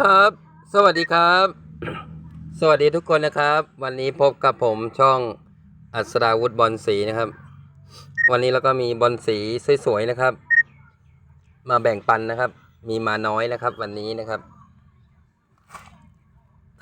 ครับ สวัสดีครับ สวัสดีทุกคนนะครับ วันนี้พบกับผมช่องอัศราวุธบอลสีนะครับ วันนี้เราก็มีบอลสีสวยๆนะครับ มาแบ่งปันนะครับ มีมาน้อยนะครับ วันนี้นะครับ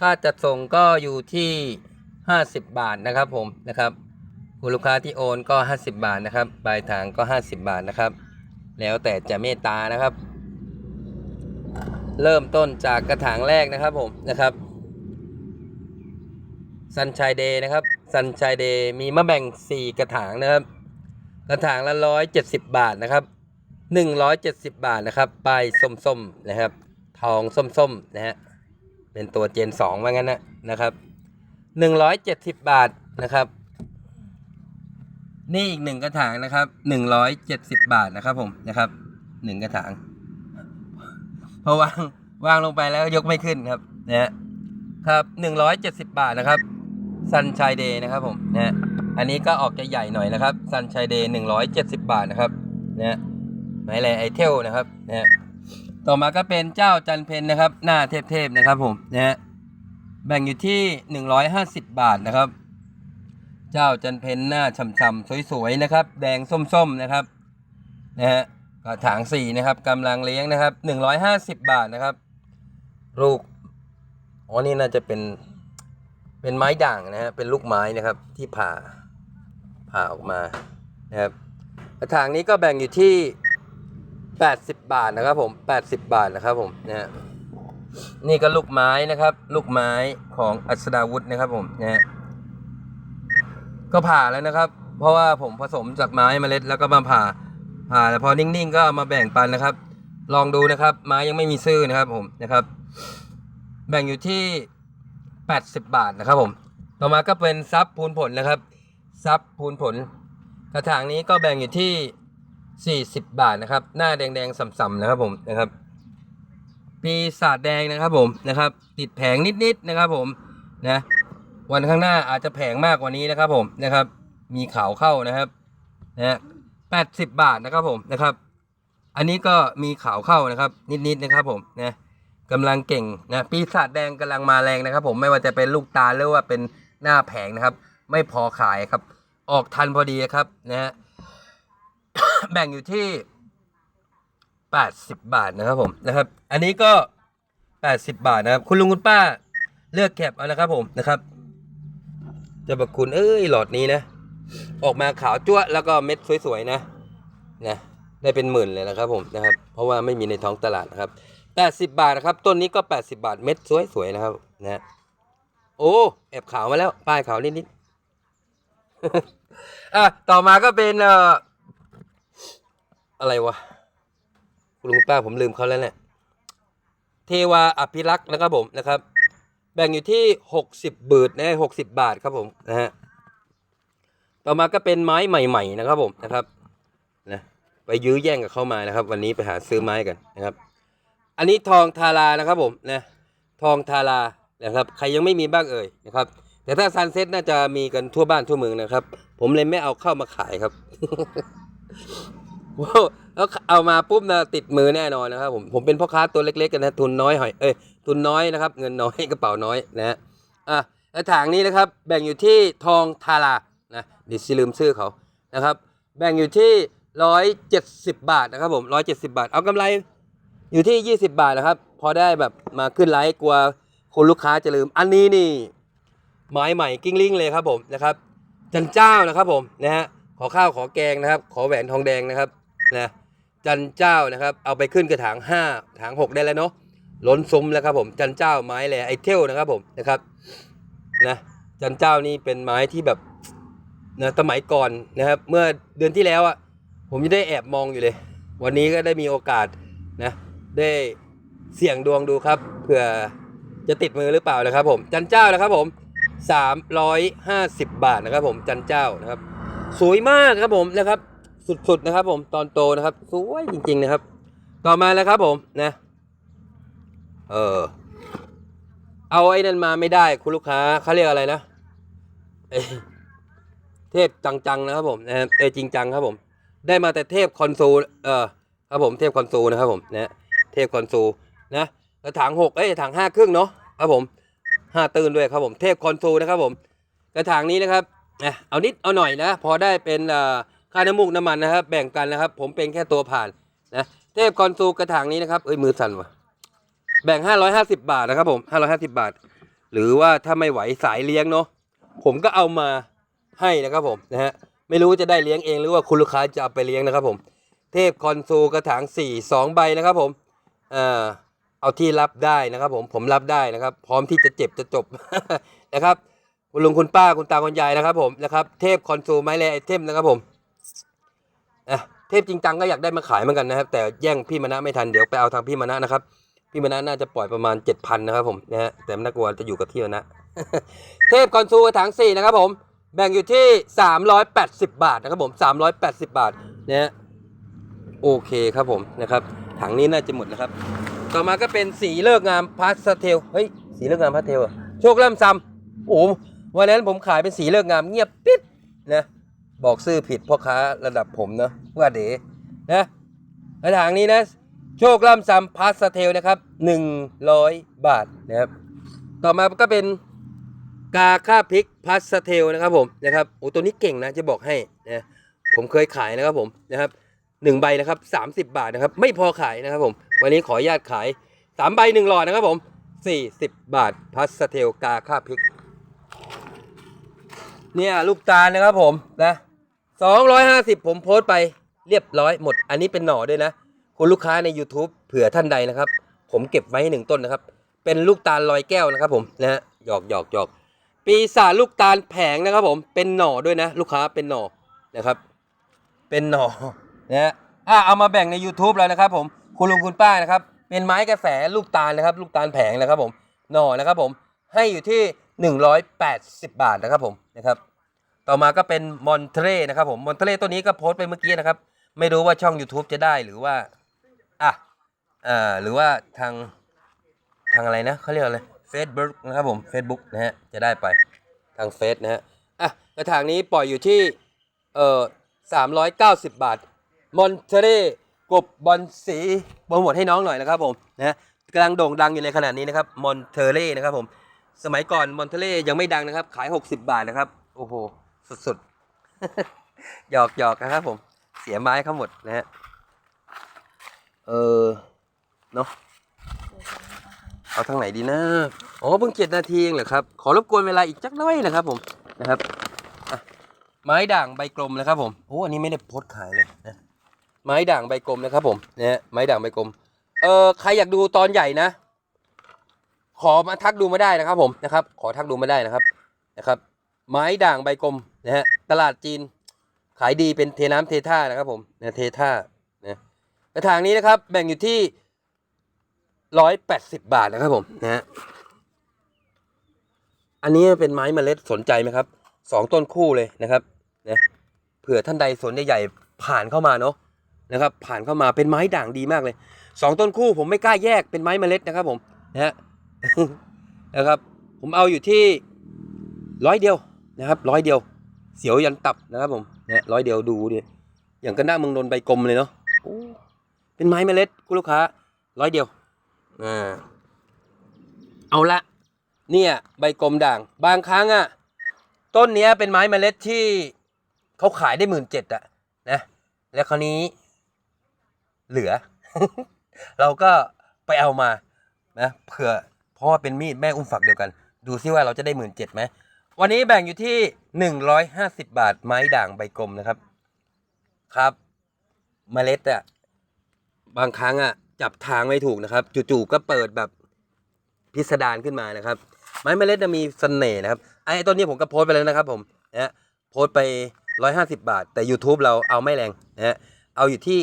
ค่าจัดส่งก็อยู่ที่ 50 บาทนะครับผมนะครับคุณลูกค้าที่โอนก็ 50 บาทนะครับปลายทางก็ 50 บาทนะครับ แล้วแต่จะเมตตานะครับ เริ่มต้นจากกระถางแรกนะครับผมนะครับซันชัยเดย์นะครับซันชัยเดย์มีมะแบ่ง 4 กระถางนะครับ กระถางละร้อยเจ็ดสิบบาทนะครับหนึ่งร้อยเจ็ดสิบบาทนะครับปลายส้มๆนะครับ ทองส้มๆนะฮะเป็นตัวเจนสองว่างั้นนะนะครับหนึ่งร้อยเจ็ดสิบบาทนะครับ นี่อีกหนึ่งกระถางนะครับหนึ่งร้อยเจ็ดสิบบาทนะครับผมนะครับหนึ่งกระถาง พอวางวางลงไปแล้วยกไม่ขึ้นครับนะฮะครับหนึ่งร้อยเจ็ดสิบบาทนะครับซันชัยเดย์นะครับผมนะฮะอันนี้ก็ออกจะใหญ่หน่อยนะครับซันชัยเดย์หนึ่งร้อยเจ็ดสิบบาทนะครับนะฮะหมายเลขไอเทลนะครับนะฮะต่อมาก็เป็นเจ้าจันเพนนะครับ หน้าเทพๆนะครับผมนะฮะแบ่งอยู่ที่หนึ่งร้อยห้าสิบบาทนะครับ เจ้าจันเพนหน้าฉ่ำๆสวยๆนะครับ แดงส้มๆนะครับนะฮะ กระถางสี่นะครับกำลังเลี้ยงนะครับหนึ่งร้อยห้าสิบบาทนะครับ ลูกอ๋อนี่น่าจะเป็นเป็นไม้ด่างนะฮะเป็นลูกไม้นะครับที่ผ่าผ่าออกมานะครับกระถางนี้ก็แบ่งอยู่ที่แปดสิบบาทนะครับผมแปดสิบบาทนะครับผมนะฮะนี่ก็ลูกไม้นะครับ ลูกไม้ของอัศดาวุธนะครับผมนะฮะก็ผ่าแล้วนะครับ เพราะว่าผมผสมจากไม้เมล็ดแล้วก็มาผ่า ผ่าแล้วพอนิ่งๆก็เอามาแบ่งปันนะครับ ลองดูนะครับไม้ยังไม่มีซื่อนะครับผมนะครับ แบ่งอยู่ที่ 80 บาทนะครับผม ต่อมาก็เป็นซับพูนผลนะครับซับพูนผล กระถางนี้ก็แบ่งอยู่ที่ 40 บาทนะครับ หน้าแดงๆส่ำๆนะครับผมนะครับ ปีศาจแดงนะครับผมนะครับ ติดแผงนิดๆนะครับผมนะวันข้างหน้าอาจจะแผงมากกว่านี้นะครับผมนะครับ มีขาวเข้านะครับนะ ฮะแปดสิบบาทนะครับผมนะครับ อันนี้ก็มีขาวเข้านะครับ นิดๆนะครับผมนะกำลังเก่งนะปีศาจแดงกำลังมาแรงนะครับ ผมไม่ว่าจะเป็นลูกตาหรือว่าเป็นหน้าแผงนะครับ ไม่พอขายครับ ออกทันพอดีครับนะฮะแบ่งอยู่ที่แปดสิบบาทนะครับผมนะครับ อันนี้ก็แปดสิบบาทนะครับ คุณลุงคุณป้าเลือกแคปเอานะครับผมนะครับจะบอกคุณเอ้ยหลอดนี้นะ ออกมาขาวจั่วแล้วก็เม็ดสวยๆนะนะได้เป็นหมื่นเลยนะครับผมนะครับเพราะว่าไม่มีในท้องตลาดนะครับแปดสิบาทนะครับต้นนี้ก็แปดสิบาทเม็ดสวยๆนะครับนะฮะโอ้แอบขาวมาแล้วป้ายขาวนิดๆอะต่อมาก็เป็นเอ่ออะไรวะคุณลุงป้าผมลืมเขาแล้วเนี่ยเทวาอภิรักษ์นะครับผมนะครับ แบ่งอยู่ที่หกสิบบืดนะหกสิบบาทครับผมนะฮะ ต่อมาก็เป็นไม้ใหม่ ๆ นะครับผมนะครับนะไปยื้อแย่งกับเข้ามานะครับ วันนี้ไปหาซื้อไม้กันนะครับ อันนี้ทองทารานะครับผมนะทองทารานะครับใครยังไม่มีบ้างเอ่ยนะครับ แต่ถ้าซันเซ็ตน่าจะมีกันทั่วบ้านทั่วเมืองนะครับ ผมเลยไม่เอาเข้ามาขายครับว้าวแล้วเอามาปุ๊บนะติดมือแน่นอนนะครับ ผมผมเป็นพ่อค้าตัวเล็กๆกันนะทุนน้อยหอยเอ้ยทุนน้อยนะครับ เงินน้อยกระเป๋าน้อยนะฮะอะแล้วถางนี้นะครับ แบ่งอยู่ที่ทองทารา นะดิสิลืมชื่อเขานะครับแบ่งอยู่ที่ร้อยเจ็ดสิบบาทนะครับผมร้อยเจ็ดสิบาท เอากำไรอยู่ที่ยี่สิบาทนะครับ พอได้แบบมาขึ้นไลฟ์กลัวคุณลูกค้าจะลืม อันนี้นี่ไม้ใหม่กิ้งลิงเลยครับผมนะครับจันเจ้านะครับผมนะฮะขอข้าวขอแกงนะครับ ขอแหวนทองแดงนะครับนะจันเจ้านะครับ เอาไปขึ้นกระถางห้าถางหกได้แล้วเนาะล้นซุ้มแล้วครับผมจันเจ้าไม้แหล่ไอเทลนะครับผมนะครับนะจันเจ้านี่เป็นไม้ที่แบบ นะสมัยก่อนนะครับ เมื่อเดือนที่แล้วอะผมยังได้แอบมองอยู่เลย วันนี้ก็ได้มีโอกาสนะ ได้เสี่ยงดวงดูครับเผื่อจะติดมือหรือเปล่านะครับผมจันเจ้านะครับผม 350 บาทนะครับ ผมจันเจ้านะครับ สวยมากครับผมนะครับ สุดๆนะครับ ผมตอนโตนะครับ สวยจริง ๆนะครับ ต่อมาแล้วครับผมนะ เออเอาไอ้นั่นมาไม่ได้คุณลูกค้าเขาเรียกอะไรนะ เทพจังๆนะครับผมนะเออจริงจังครับผม ได้มาแต่เทพคอนโซลเออครับผมเทพคอนโซลนะครับผมนะเทพคอนโซลนะกระถางหกเอ้ยกระถางห้าครึ่งเนาะครับผมห้าตื่นด้วยครับผมเทพคอนโซลนะครับผมกระถางนี้นะครับอะเอานิดเอาหน่อยนะพอได้เป็นค่าน้ำมูกน้ำมันนะครับแบ่งกันนะครับ ผมเป็นแค่ตัวผ่านนะเทพคอนโซลกระถางนี้นะครับเอ้ยมือสั่นว่ะแบ่ง 550 บาทนะครับผม 550 บาท หรือว่าถ้าไม่ไหวสายเลี้ยงเนาะผมก็เอามา ให้นะครับผมนะฮะไม่รู้จะได้เลี้ยงเองหรือว่าคุณลูกค้าจะเอาไปเลี้ยงนะครับผม เทพคอนโซลกระถาง4 2ใบนะครับผมเอ่อเอาที่รับได้นะครับ ผมผมรับได้นะครับ พร้อมที่จะเจ็บจะจบนะครับคุณลุงคุณป้าคุณตาคุณยายนะครับ ผมนะครับเทพคอนโซลไม้แรไอเทมนะครับผมอะเทพจริงจังก็อยากได้มาขายเหมือนกันนะครับ แต่แย่งพี่มณะไม่ทันเดี๋ยวไปเอาทางพี่มณะนะครับพี่มณะน่าจะปล่อยประมาณ 7,000 นะครับผมนะฮะแต่ไม่น่ากลัวจะอยู่กับที่มณะเทพคอนโซลกระถาง4นะครับผม แบ่งอยู่ที่ 380 บาทนะครับผม 380 บาทเนะฮะโอเคครับผมนะครับ ถังนี้น่าจะหมดนะครับ ต่อมาก็เป็นสีเลิกงามพาสเทล เฮ้ย สีเลิกงามพาสเทลเหรอโชคล่ำซ้ำโอ้วันนั้นผมขายเป็นสีเลิกงามเงียบปิ๊บนะ บอกซื่อผิดพ่อค้าระดับผมเนาะว่าเด๋นะกระถางนี้นะ โชคล่ำซ้ำพาสเทลนะครับ 100 บาทนะครับ ต่อมาก็เป็น กาค่าพริกพาสเทลนะครับผมนะครับโอ้ตัวนี้เก่งนะจะบอกให้นะผมเคยขายนะครับผมนะครับหนึ่งใบนะครับสามสิบบาทนะครับ ไม่พอขายนะครับผม วันนี้ขออนุญาตขายสามใบหนึ่งหลอดนะครับผมสี่สิบบาทพาสเทลกาค่าพริก เนี่ยลูกตาลนะครับผมนะสองร้อยห้าสิบผมโพสต์ไปเรียบร้อยหมด อันนี้เป็นหน่อด้วยนะ คุณลูกค้าใน YouTube เผื่อท่านใดนะครับ ผมเก็บไว้ให้หนึ่งต้นนะครับ เป็นลูกตาลลอยแก้วนะครับผมนะฮะหยอกหยอกหยอก ปีศาจลูกตาลแผงนะครับผม เป็นหน่อด้วยนะ ลูกค้าเป็นหน่อนะครับ เป็นหน่อนะฮะอะเอามาแบ่งใน YouTube แล้วนะครับ ผมคุณลุงคุณป้านะครับ เป็นไม้กระแสลูกตาลนะครับ ลูกตาลแผงนะครับผมหน่อนะครับผมให้อยู่ที่ 180 บาทนะครับผมนะครับ ต่อมาก็เป็นมอนเทเรนะครับผมมอนเทเรตัวนี้ก็โพสต์ไปเมื่อกี้นะครับ ไม่รู้ว่าช่อง YouTube จะได้หรือว่าอะอ่าหรือว่าทางทางอะไรนะเขาเรียกอะไร Facebook นะครับผม Facebook นะฮะจะได้ไปทางเฟซนะฮะอะกระถางนี้ปล่อยอยู่ที่เอ่อ390 บาทมอนเทเรกบบอลสีโปรโมทให้น้องหน่อยนะครับผมนะกำลังโด่งดังอยู่ในขณะนี้นะครับมอนเทเรนะครับผมสมัยก่อนมอนเทเรยังไม่ดังนะครับ ขาย 60 บาทนะครับ โอ้โห สุดๆ หยอกหยอกนะครับผม เสียไม้เขาหมดนะฮะเออเนาะ เอาทางไหนดีนะอ๋อเพิ่งเจ็ดนาทีเองเหรอครับ ขอรบกวนเวลาอีกจักน้อยนะครับผมนะครับไม้ด่างใบกลมนะครับผมโอ้อันนี้ไม่ได้โพสขายเลยนะไม้ด่างใบกลมนะครับผมเนะฮะไม้ด่างใบกลมเออใครอยากดูตอนใหญ่นะ ขอมาทักดูมาได้นะครับผมนะครับ ขอทักดูมาได้นะครับนะครับ ไม้ด่างใบกลมนะฮะตลาดจีน ขายดีเป็นเทน้ำเทท่านะครับผมนะเทท่านะกระถางนี้นะครับ แบ่งอยู่ที่ ร้อยแปดสิบบาทนะครับผมนะฮะอันนี้เป็นไม้เมล็ดสนใจไหมครับสองต้นคู่เลยนะครับนะเผื่อท่านใดสนใหญ่ๆผ่านเข้ามาเนาะนะครับ ผ่านเข้ามาเป็นไม้ด่างดีมากเลยสองต้นคู่ผมไม่กล้าแยกเป็นไม้เมล็ดนะครับ ผมนะฮะนะครับ ผมเอาอยู่ที่ร้อยเดียวนะครับร้อยเดียว เสียวยันตับนะครับผมนะร้อยเดียวดูดิอย่างกันหน้ามืองนนใบกลมเลยเนาะเป็นไม้เมล็ดคุณลูกค้าร้อยเดียว อ่าเอาละเนี่ยใบกลมด่าง บางครั้งอะต้นเนี้ยเป็นไม้เมล็ดที่เขาขายได้หมื่นเจ็ดอะนะแล้วคราวนี้ เหลือ เราก็ไปเอามานะเผื่อเพราะว่าเป็นมีดแม่อุ้มฝักเดียวกัน ดูซิว่าเราจะได้หมื่นเจ็ดไหมวันนี้แบ่งอยู่ที่หนึ่งร้อยห้าสิบบาทไม้ด่างใบกลมนะครับ ครับเมล็ดอะบางครั้งอะ จับทางไม่ถูกนะครับ จู่ๆก็เปิดแบบพิสดารขึ้นมานะครับ ไม้เมล็ดจะมีเสน่ห์นะครับไอ้ต้นนี้ผมก็โพสไปแล้วนะครับ ผมนะโพสไป 150 บาท แต่ YouTube เราเอาไม่แรงนะฮะเอาอยู่ที่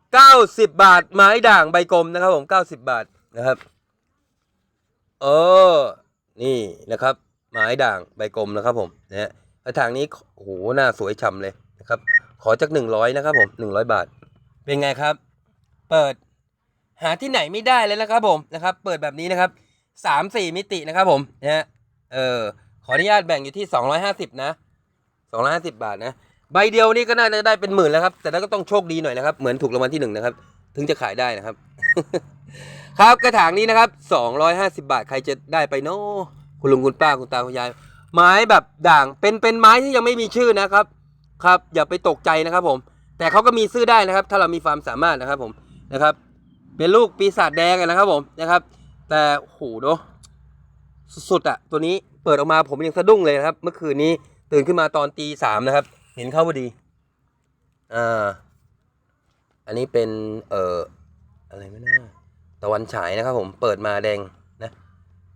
90 บาท ไม้ด่างใบกลมนะครับ ผม 90 บาทนะครับเออนี่นะครับ ไม้ด่างใบกลมนะครับ ผมนะฮะแล้ทางนี้โอ้โหหน้าสวยฉ่ำเลยนะครับ ขอจาก 100 นะครับ ผม 100 บาท เป็นไงครับ เปิด หาที่ไหนไม่ได้เลยนะครับผมนะครับ เปิดแบบนี้นะครับสามสี่มิตินะครับผมนะฮะเออขออนุญาตแบ่งอยู่ที่สองร้อยห้าสิบนะสองร้อยห้าสิบบาทนะใบเดียวนี่ก็น่าจะได้เป็นหมื่นแล้วครับ แต่ก็ต้องโชคดีหน่อยนะครับ เหมือนถูกรางวัลที่หนึ่งนะครับ ถึงจะขายได้นะครับ ครับกระถางนี้นะครับ250บาทใครจะได้ไปเนาะคุณลุงคุณป้าคุณตาคุณยาย ไม้แบบด่างเป็นเป็นไม้ที่ยังไม่มีชื่อนะครับ ครับ อย่าไปตกใจนะครับผม แต่เขาก็มีซื้อได้นะครับ ถ้าเรามีความสามารถนะครับผมนะครับ เป็นลูกปีศาจแดงนะครับผมนะครับ แต่โหเนาะสุดๆอะตัวนี้เปิดออกมาผมยังสะดุ้งเลยนะครับ เมื่อคืนนี้ตื่นขึ้นมาตอนตีสามนะครับ เห็นเข้าพอดีอ่าอันนี้เป็นเอ่ออะไรไม่น่าตะวันฉายนะครับผมเปิดมาแดงนะ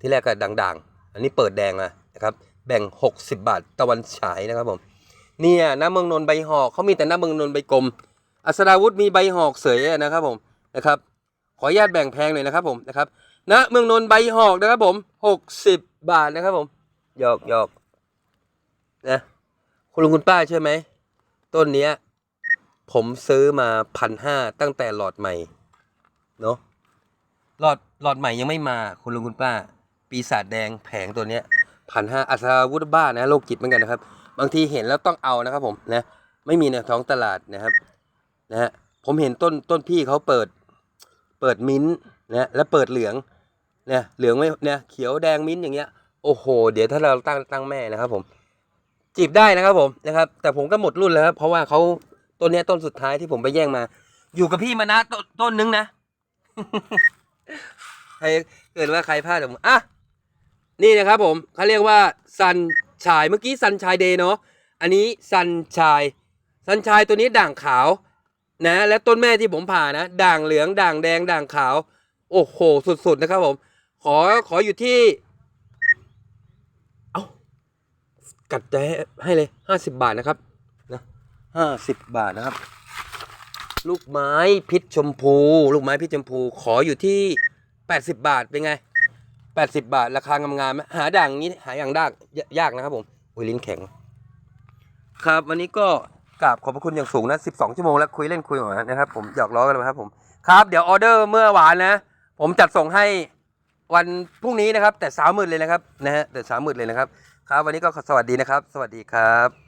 ที่แรกก็ด่างๆ อันนี้เปิดแดงมานะครับแบ่ง 60 บาทตะวันฉายนะครับผมเนี่ยน้ำเมืองนนท์ใบหอกเขามีแต่น้ำเมืองนนท์ใบกลมอัศดาวุธมีใบหอกเสยนะครับผมนะครับ ขออนุญาตแบ่งแพงหน่อยนะครับผมนะครับณเมืองนนท์ใบหอกนะครับผม60บบาทนะครับผมหยอกหยอกนะคุณลุงคุณป้าใช่อไหมต้นเนี้ย ผมซื้อมาพันห้าตั้งแต่หลอดใหม่เนาะหลอดหลอดใหม่ยังไม่มาคุณลุงคุณป้า ปีศาจแดงแผงตัวเนี้ยพันห้าอัศวุธบ้านะโรคจิตเหมือนกันนะครับ บางทีเห็นแล้วต้องเอานะครับผมนะไม่มีในท้องตลาดนะครับนะฮะผมเห็นต้นต้นพี่เขาเปิด เปิดมิ้นท์นะแล้วเปิดเหลืองเนี่ยเหลืองไม่เนี่ยเขียวแดงมิ้นท์อย่างเงี้ยโอ้โห เดี๋ยวถ้าเราตั้งตั้งแม่นะครับผม จีบได้นะครับผมนะครับ แต่ผมก็หมดรุ่นแล้วครับเพราะว่าเขาต้นเนี้ยต้นสุดท้ายที่ผมไปแย่งมา อยู่กับพี่มานะต้นต้นนึงนะใครเกิดว่าใครพลาดผมอะนี่นะครับผมเขาเรียกว่าซันชายเมื่อกี้ซันชายเดย์เนาะอันนี้ซันชายซันชายตัวนี้ด่างขาว นะและต้นแม่ที่ผมผ่านะด่างเหลืองด่างแดงด่างขาว โอ้โห สุดๆนะครับผม ขอขออยู่ที่ เอากัดใจให้ให้เลยห้าสิบบาทนะครับนะห้าสิบบาทนะครับ ลูกไม้พิษชมพู ลูกไม้พิษชมพู ขออยู่ที่แปดสิบบาทเป็นไงแปดสิบบาท ราคางามๆไหมหาด่างอย่างนี้หาอย่างดากยากนะครับผมโอ้ยลิ้นแข็ง ครับวันนี้ก็ กราบขอบพระคุณอย่างสูงนะ 12 ชั่วโมงแล้วคุยเล่นคุยหมานะครับผมหยอกล้อกันนะครับผมครับเดี๋ยวออเดอร์เมื่อวานนะ ผมจัดส่งให้วันพรุ่งนี้นะครับ แต่สามหมื่นเลยนะครับนะฮะแต่สามหมื่นเลยนะครับ ครับวันนี้ก็สวัสดีนะครับ สวัสดีครับ